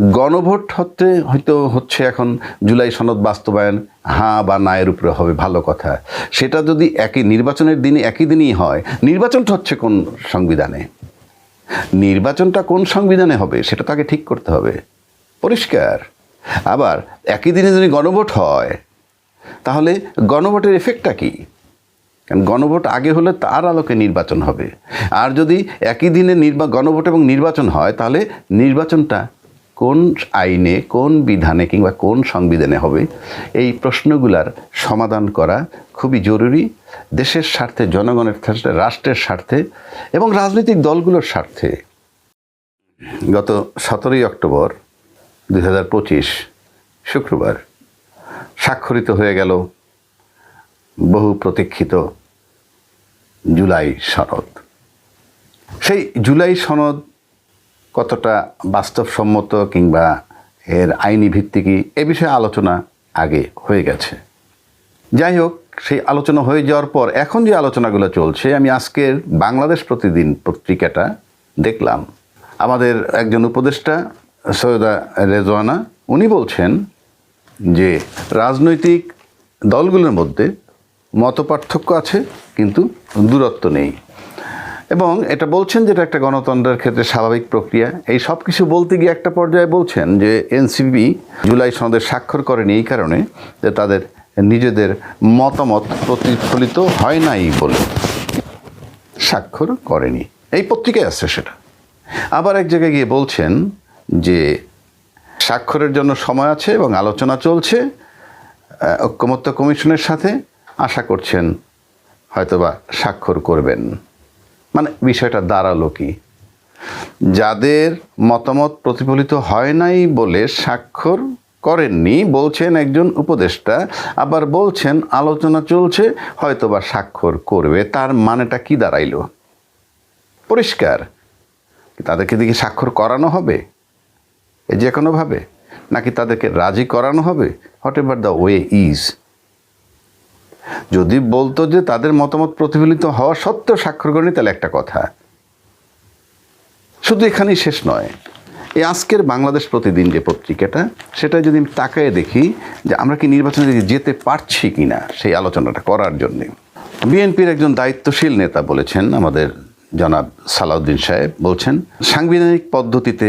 গণভোট হতে হয়তো হচ্ছে এখন জুলাই সনদ বাস্তবায়ন হ্যাঁ বা না এর উপরে হবে ভালো কথা। সেটা যদি একই নির্বাচনের দিনে, একই দিনই হয়, নির্বাচনটা হচ্ছে কোন সংবিধানে? নির্বাচনটা কোন সংবিধানে হবে সেটা তাকে ঠিক করতে হবে। পরিষ্কার। আবার একই দিনে যদি গণভোট হয়, তাহলে গণভোটের এফেক্টটা কী? কারণ গণভোট আগে হলে তার আলোকে নির্বাচন হবে। আর যদি একই দিনে নির্বা, গণভোট এবং নির্বাচন হয়, তাহলে নির্বাচনটা কোন আইনে, কোন বিধানে কিংবা কোন সংবিধানে হবে, এই প্রশ্নগুলার সমাধান করা খুবই জরুরি দেশের স্বার্থে, জনগণের স্বার্থে, রাষ্ট্রের স্বার্থে এবং রাজনৈতিক দলগুলোর স্বার্থে। গত সতেরোই অক্টোবর দুই হাজার পঁচিশ শুক্রবার স্বাক্ষরিত হয়ে গেল বহু প্রতীক্ষিত জুলাই সনদ। সেই জুলাই সনদ কতটা বাস্তবসম্মত কিংবা এর আইনি ভিত্তিকি এ বিষয়ে আলোচনা আগে হয়ে গেছে। যাই হোক, সেই আলোচনা হয়ে যাওয়ার পর এখন যে আলোচনাগুলো চলছে, আমি আজকের বাংলাদেশ প্রতিদিন পত্রিকাটা দেখলাম। আমাদের একজন উপদেষ্টা, সৈয়দা রেজওয়ানা, উনি বলছেন যে রাজনৈতিক দলগুলোর মধ্যে মতপার্থক্য আছে, কিন্তু দূরত্ব নেই। এবং এটা বলছেন যেটা একটা গণতন্ত্রের ক্ষেত্রে স্বাভাবিক প্রক্রিয়া। এই সব কিছু বলতে গিয়ে একটা পর্যায়ে বলছেন যে এনসিপি জুলাই সনদে স্বাক্ষর করেনি এই কারণে যে তাদের নিজেদের মতামত প্রতিফলিত হয় নাই বলে স্বাক্ষর করেনি। এই পত্রিকায় আছে সেটা। আবার এক জায়গায় গিয়ে বলছেন যে স্বাক্ষরের জন্য সময় আছে এবং আলোচনা চলছে ঐক্যমত্য কমিশনের সাথে। আশা করছেন হয়তোবা স্বাক্ষর করবেন। মানে বিষয়টা দাঁড়াল কি? যাদের মতামত প্রতিফলিত হয় নাই বলে স্বাক্ষর করেননি, বলছেন একজন উপদেষ্টা, আবার বলছেন আলোচনা চলছে, হয়তোবা স্বাক্ষর করবে, তার মানেটা কি দাঁড়াইলো? পরিষ্কার। তাদেরকে দিকে স্বাক্ষর করানো হবে? যে কোনোভাবে নাকি তাদেরকে রাজি করানো হবে? Whatever the way is? যদি বলতো যে তাদের মতামত প্রতিফলিত হওয়া সত্ত্বেও স্বাক্ষর করেনি, তাহলে একটা কথা। শুধু এখানেই শেষ নয়, এই আজকের বাংলাদেশ প্রতিদিন যে পত্রিকাটা সেটা যদি আমি তাকায় দেখি যে আমরা কি নির্বাচনে যেতে পারছি কি না সেই আলোচনাটা করার জন্যে। বিএনপির একজন দায়িত্বশীল নেতা বলেছেন, আমাদের জনাব সালাউদ্দিন সাহেব বলছেন, সাংবিধানিক পদ্ধতিতে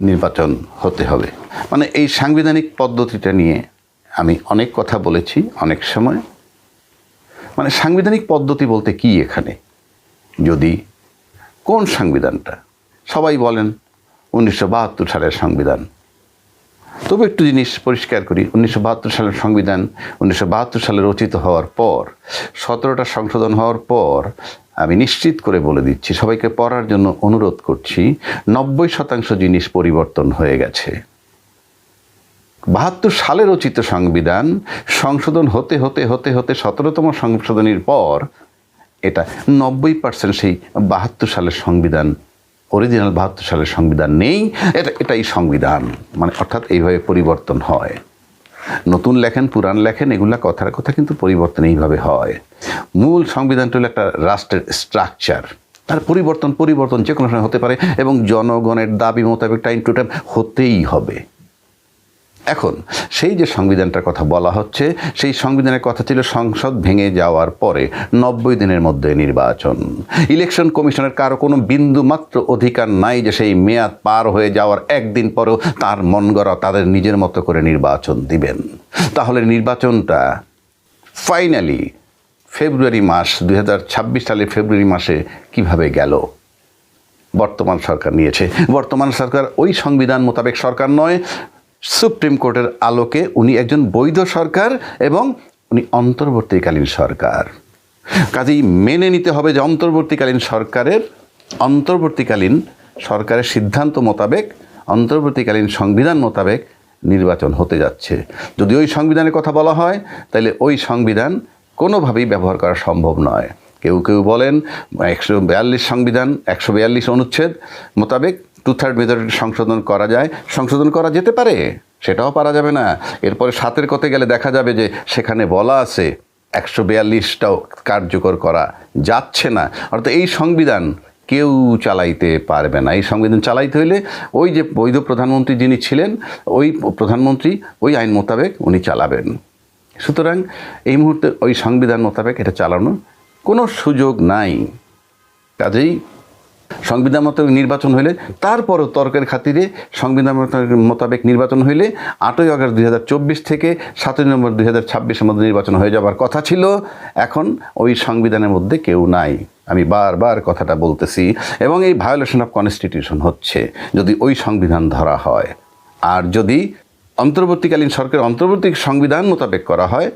নির্বাচন হতে হবে। মানে এই সাংবিধানিক পদ্ধতিটা নিয়ে আমি অনেক কথা বলেছি অনেক সময়। মানে সাংবিধানিক পদ্ধতি বলতে কি এখানে? যদি, কোন সংবিধানটা? সবাই বলেন, উনিশশো বাহাত্তর সালের সংবিধান। তবু একটু জিনিস পরিষ্কার করি, উনিশশো বাহাত্তর সালের সংবিধান উনিশশো বাহাত্তর সালে রচিত হওয়ার পর, সতেরোটা সংশোধন হওয়ার পর, আমি নিশ্চিত করে বলে দিচ্ছি, সবাইকে পড়ার জন্য অনুরোধ করছি, নব্বই শতাংশ জিনিস পরিবর্তন হয়ে গেছে। বাহাত্তর সালে রচিত সংবিধান সংশোধন হতে হতে হতে হতে সতেরোতম সংশোধনীর পর এটা নব্বই পার্সেন্ট সেই বাহাত্তর সালের সংবিধান অরিজিনাল বাহাত্তর সালের সংবিধান নেই। এটা, এটাই সংবিধান মানে অর্থাৎ এইভাবে পরিবর্তন হয়। নতুন লেখেন, পুরাণ লেখেন, এগুলা কথার কথা কিন্তু পরিবর্তন এইভাবে হয়। মূল সংবিধানটা হলো একটা রাষ্ট্রের স্ট্রাকচার তার পরিবর্তন পরিবর্তন যে কোনো সময় হতে পারে এবং জনগণের দাবি মোতাবেক টাইম টু টাইম হতেই হবে। এখন সেই যে সংবিধানটার কথা বলা হচ্ছে, সেই সংবিধানের কথা ছিল সংসদ ভেঙে যাওয়ার পরে নব্বই দিনের মধ্যে নির্বাচন। ইলেকশন কমিশনের কারও কোনো বিন্দু মাত্র অধিকার নাই যে সেই মেয়াদ পার হয়ে যাওয়ার একদিন পরেও তার মন গড়া তাদের নিজের মতো করে নির্বাচন দিবেন। তাহলে নির্বাচনটা ফাইনালি ফেব্রুয়ারি মাস দু হাজার ছাব্বিশ সালের ফেব্রুয়ারি মাসে কীভাবে গেল? বর্তমান সরকার নিয়েছে। বর্তমান সরকার ওই সংবিধান মোতাবেক সরকার নয় সুপ্রিম কোর্টের আলোকে উনি একজন বৈধ সরকার এবং উনি অন্তর্বর্তীকালীন সরকার। কাজেই মেনে নিতে হবে যে অন্তর্বর্তীকালীন সরকারের অন্তর্বর্তীকালীন সরকারের সিদ্ধান্ত মোতাবেক, অন্তর্বর্তীকালীন সংবিধান মোতাবেক নির্বাচন হতে যাচ্ছে। যদি ওই সংবিধানের কথা বলা হয় তাহলে ওই সংবিধান কোনোভাবেই ব্যবহার করা সম্ভব নয়। কেউ কেউ বলেন, একশো বিয়াল্লিশ সংবিধান, একশো বিয়াল্লিশ অনুচ্ছেদ মোতাবেক টু থার্ড মেজরিটি সংশোধন করা যায়। সংশোধন করা যেতে পারে, সেটাও পারা যাবে না। এরপরে সাতের কথে গেলে দেখা যাবে যে সেখানে বলা আছে একশো বিয়াল্লিশটাও কার্যকর করা যাচ্ছে না। অর্থাৎ এই সংবিধান কেউ চালাইতে পারবে না। এই সংবিধান চালাইতে হইলে ওই যে বৈধ প্রধানমন্ত্রী যিনি ছিলেন, ওই প্রধানমন্ত্রী, ওই আইন মোতাবেক উনি চালাবেন। সুতরাং এই মুহূর্তে ওই সংবিধান মোতাবেক এটা চালানোর কোনো সুযোগ নাই। কাজেই সংবিধান মোতাবেক নির্বাচন হইলে, তারপরও তর্কের খাতিরে সংবিধান মোতাবেক- নির্বাচন হইলে আটই আগস্ট দুই হাজার চব্বিশ থেকে সাতই নভেম্বর দুই হাজার ছাব্বিশের মধ্যে নির্বাচন হয়ে যাবার কথা ছিল। এখন ওই সংবিধানের মধ্যে কেউ নাই। আমি বারবার কথাটা বলতেছি এবং এই ভায়োলেশন অফ কনস্টিটিউশন হচ্ছে, যদি ওই সংবিধান ধরা হয়। আর যদি অন্তর্বর্তীকালীন সরকার অন্তর্বর্তী সংবিধান মোতাবেক করা হয়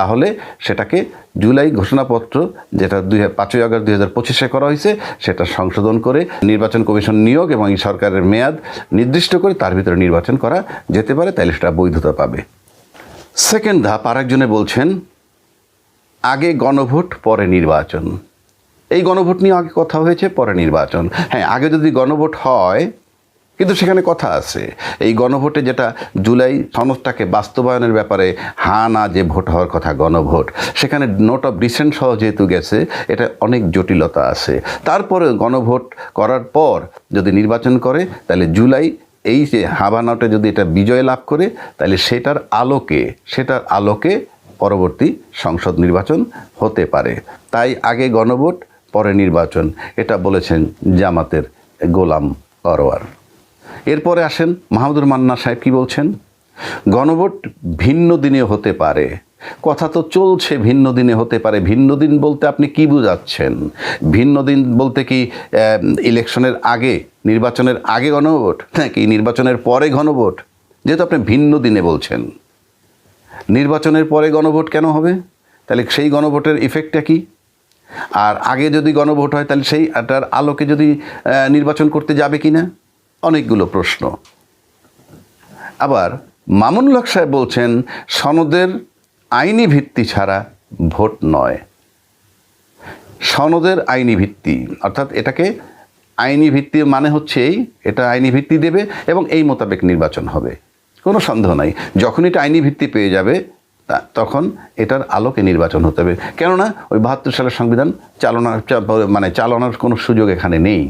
তাহলে সেটাকে জুলাই ঘোষণাপত্র যেটা দুই পাঁচই আগস্ট দুই হাজার পঁচিশে করা হয়েছে, সেটা সংশোধন করে নির্বাচন কমিশন নিয়োগ এবং এই সরকারের মেয়াদ নির্দিষ্ট করে তার ভিতরে নির্বাচন করা যেতে পারে তাহলে সেটা বৈধতা পাবে। সেকেন্ড ধাপ, আরেকজনে বলছেন, আগে গণভোট, পরে নির্বাচন। এই গণভোট নিয়ে আগে কথা হয়েছে, পরে নির্বাচন। হ্যাঁ আগে যদি গণভোট হয় কিন্তু সেখানে কথা আছে। এই গণভোটে যেটা জুলাই সনদটাকে বাস্তবায়নের ব্যাপারে হা না, যে ভোট হওয়ার কথা গণভোট, সেখানে নোট অফ রিসেন্ট সহ যেহেতু গেছে, এটা অনেক জটিলতা আছে। তারপরে গণভোট করার পর যদি নির্বাচন করে, তাহলে জুলাই এই যে হাবানাটে যদি এটা বিজয় লাভ করে, তাহলে সেটার আলোকে সেটার আলোকে পরবর্তী সংসদ নির্বাচন হতে পারে। তাই আগে গণভোট, পরে নির্বাচন, এটা বলেছেন জামাতের গোলাম অরওয়ার এরপরে আসেন মাহমুদুর মান্না সাহেব, কি বলছেন? গণভোট ভিন্ন দিনে হতে পারে। কথা তো চলছে ভিন্ন দিনে হতে পারে। ভিন্ন দিন বলতে আপনি কি বুঝাচ্ছেন? ভিন্ন দিন বলতে কি ইলেকশনের আগে, নির্বাচনের আগে গণভোট, নাকি নির্বাচনের পরে গণভোট? যেহেতু আপনি ভিন্ন দিনে বলছেন। নির্বাচনের পরে গণভোট কেন হবে? তাহলে সেই গণভোটের ইফেক্টটা কি? আর আগে যদি গণভোট হয়, তাহলে সেই আলোকে যদি নির্বাচন করতে যাবে কি না অনেকগুলো প্রশ্ন। আবার মামুনুল হক সাহেব বলছেন, সনদের আইনি ভিত্তি ছাড়া ভোট নয়। সনদের আইনি ভিত্তি, অর্থাৎ এটাকে আইনি ভিত্তি মানে হচ্ছে এই, এটা আইনি ভিত্তি দেবে এবং এই মোতাবেক নির্বাচন হবে। কোনো সন্দেহ নাই, যখন এটা আইনি ভিত্তি পেয়ে যাবে তখন এটার আলোকে নির্বাচন হতে হবে। কেননা, ওই বাহাত্তর সালের সংবিধান চালনা মানে চালানোর কোনো সুযোগ এখানে নেই।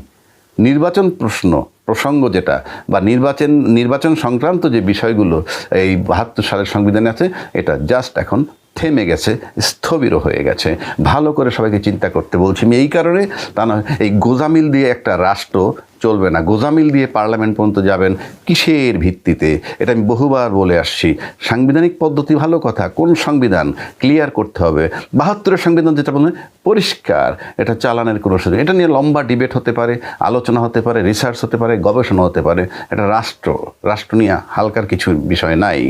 নির্বাচন প্রশ্ন প্রসঙ্গ যেটা বা নির্বাচন নির্বাচন সংক্রান্ত যে বিষয়গুলো, এই বাহাত্তর সালের সংবিধানে আছে, এটা জাস্ট এখন থেমে গেছে, স্থবির হয়ে গেছে। ভালো করে সবাইকে চিন্তা করতে বলছি আমি, এই কারণে তা নয়, এই গোজামিল দিয়ে একটা রাষ্ট্র চলবে না। গোজামিল দিয়ে পার্লামেন্ট পর্যন্ত যাবেন কিসের ভিত্তিতে? এটা আমি বহুবার বলে আসছি। সাংবিধানিক পদ্ধতি ভালো কথা, কোন সংবিধান? ক্লিয়ার করতে হবে। বাহাত্তরের সংবিধান যেটা বলবেন পরিষ্কার। এটা চালানের কোনো সুযোগ, এটা নিয়ে লম্বা ডিবেট হতে পারে, আলোচনা হতে পারে রিসার্চ হতে পারে, গবেষণা হতে পারে। এটা রাষ্ট্র রাষ্ট্র নিয়ে হালকার কিছু বিষয় নাই।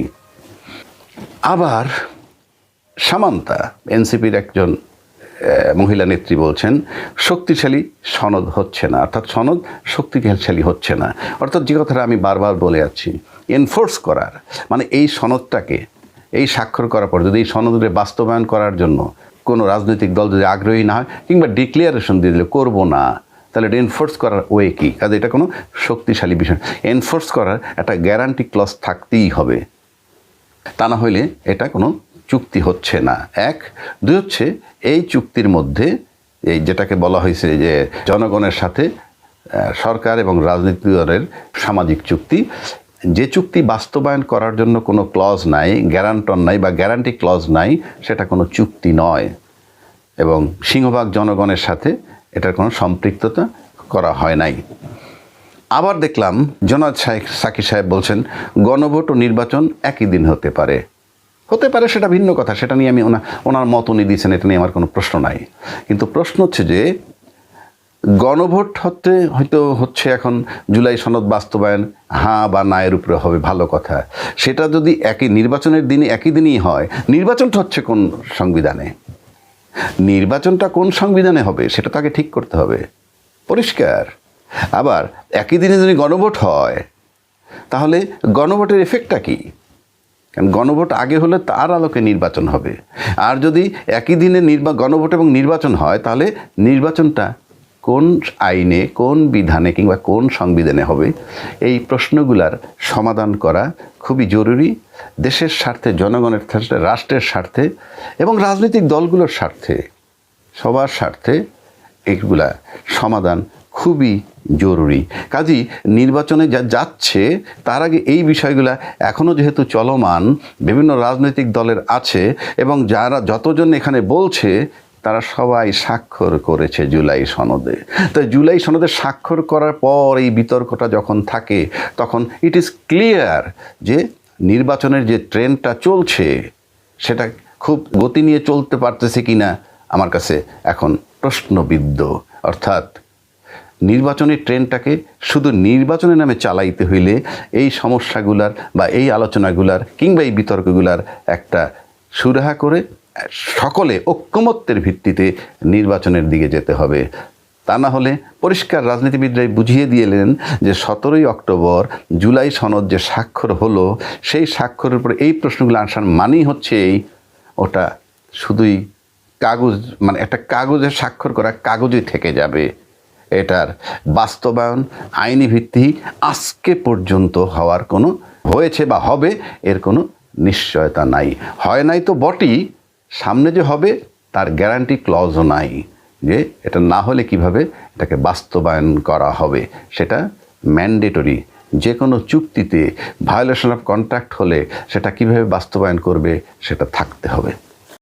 আবার সামান্তা, এনসিপির একজন মহিলা নেত্রী বলছেন, শক্তিশালী সনদ হচ্ছে না। অর্থাৎ সনদ শক্তিশালী হচ্ছে না। অর্থাৎ যে কথাটা আমি বারবার বলে যাচ্ছি, এনফোর্স করার মানে এই সনদটাকে, এই স্বাক্ষর করার পর যদি এই সনদের বাস্তবায়ন করার জন্য কোনো রাজনৈতিক দল যদি আগ্রহী না হয়, কিংবা ডিক্লিয়ারেশন দিয়ে দিলে করব না, তাহলে এটা এনফোর্স করার ওয়ে কী? কাজে এটা কোনো শক্তিশালী বিষয় এনফোর্স করার একটা গ্যারান্টি ক্লস থাকতেই হবে। তা না হইলে এটা কোনো চুক্তি হচ্ছে না। এক, দুই হচ্ছে এই চুক্তির মধ্যে এই যেটাকে বলা হয়েছে যে জনগণের সাথে সরকার এবং রাজনীতি দলের সামাজিক চুক্তি। যে চুক্তি বাস্তবায়ন করার জন্য কোনো ক্লজ নাই গ্যারান্টর নাই বা গ্যারান্টি ক্লজ নাই, সেটা কোনো চুক্তি নয়। এবং সিংহভাগ জনগণের সাথে এটার কোনো সম্পৃক্ততা করা হয় নাই। আবার দেখলাম জনাদ সাহেব সাকি সাহেব বলছেন, গণভোট ও নির্বাচন একই দিন হতে পারে। হতে পারে সেটা ভিন্ন কথা, সেটা নিয়ে আমি ওনা, ওনার মত উনি দিয়েছেন, এটা নিয়ে আমার কোনো প্রশ্ন নাই। কিন্তু প্রশ্ন হচ্ছে যে, গণভোট হতে, হয়তো হচ্ছে এখন জুলাই সনদ বাস্তবায়ন, হাঁ বা না এর উপরে হবে, ভালো কথা। সেটা যদি একই নির্বাচনের দিনে, একই দিনই হয়, নির্বাচনটা হচ্ছে কোন সংবিধানে? নির্বাচনটা কোন সংবিধানে হবে, সেটা তাকে ঠিক করতে হবে। পরিষ্কার। আবার, একই দিনে যদি গণভোট হয়, তাহলে গণভোটের এফেক্টটা কী? কারণ গণভোট আগে হলে তার আলোকে নির্বাচন হবে। আর যদি একই দিনে নির্বা, গণভোট এবং নির্বাচন হয়, তাহলে নির্বাচনটা কোন আইনে, কোন বিধানে কিংবা কোন সংবিধানে হবে, এই প্রশ্নগুলার সমাধান করা খুবই জরুরি। দেশের স্বার্থে, জনগণের স্বার্থে, রাষ্ট্রের স্বার্থে এবং রাজনৈতিক দলগুলোর স্বার্থে, সবার স্বার্থে এগুলা সমাধান খুবই জরুরি। কাজী নির্বাচনে যা যাচ্ছে, তার আগে এই বিষয়গুলা এখনও যেহেতু চলমান, বিভিন্ন রাজনৈতিক দলের আছে এবং যারা যতজন এখানে বলছে, তারা সবাই স্বাক্ষর করেছে জুলাই সনদে। তো জুলাই সনদে স্বাক্ষর করার পর এই বিতর্কটা যখন থাকে, তখন ইট ইজ ক্লিয়ার যে নির্বাচনের যে ট্রেনটা চলছে, সেটা খুব গতি নিয়ে চলতে পারতেছে কি না আমার কাছে এখন প্রশ্নবিদ্ধ। অর্থাৎ নির্বাচনের ট্রেনটাকে শুধু নির্বাচনের নামে চালাইতে হইলে এই সমস্যাগুলার বা এই আলোচনাগুলার কিংবা এই বিতর্কগুলার একটা সুরাহা করে সকলে ঐক্যমত্যের ভিত্তিতে নির্বাচনের দিকে যেতে হবে। তা না হলে পরিষ্কার রাজনীতিবিদরাই বুঝিয়ে দিয়েলেন যে সতেরোই অক্টোবর জুলাই সনদ যে স্বাক্ষর হলো, সেই স্বাক্ষরের উপর এই প্রশ্নগুলো আসার মানেই হচ্ছে এই, ওটা শুধুই কাগজ মানে একটা কাগজে স্বাক্ষর করা কাগজে থেকে যাবে। এটার বাস্তবায়ন আইনি ভিত্তি আজকে পর্যন্ত হওয়ার কোনো হয়েছে বা হবে এর কোনো নিশ্চয়তা নাই। হয় নাই তো বটেই, সামনে যে হবে তার গ্যারান্টি ক্লজও নাই যে এটা না হলে কীভাবে এটাকে বাস্তবায়ন করা হবে, সেটা ম্যান্ডেটরি যে কোনো চুক্তিতে ভায়োলেশন অফ কন্ট্রাক্ট হলে সেটা কীভাবে বাস্তবায়ন করবে সেটা থাকতে হবে।